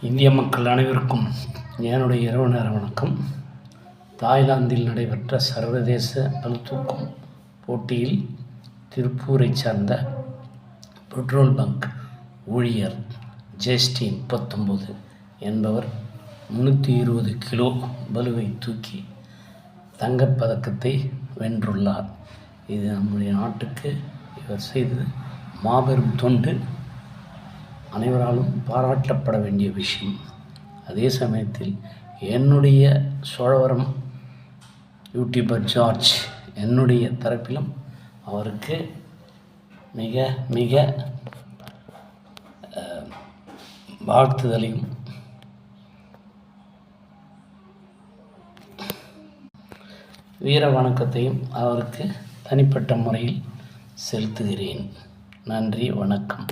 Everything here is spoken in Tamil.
இந்திய மக்கள் அனைவருக்கும் என்னுடைய இரவு நேர வணக்கம். தாய்லாந்தில் நடைபெற்ற சர்வதேச பளுதூக்கும் போட்டியில் திருப்பூரைச் சார்ந்த பெட்ரோல் பங்க் ஊழியர் ஜெயஸ்ரீ முப்பத்தொம்போது என்பவர் முந்நூற்றி இருபது கிலோ பலுவை தூக்கி தங்கப் பதக்கத்தை வென்றுள்ளார். இது நம்முடைய நாட்டுக்கு இவர் செய்தது மாபெரும் தொண்டு. அனைவராலும் பாராட்டப்பட வேண்டிய விஷயம். அதே சமயத்தில் என்னுடைய சோழவரம் யூடியூபர் ஜார்ஜ் என்னுடைய தரப்பிலும் அவருக்கு மிக மிக வாழ்த்துதலையும். வீர வணக்கத்தையும் அவருக்கு தனிப்பட்ட முறையில் செலுத்துகிறேன். நன்றி வணக்கம்.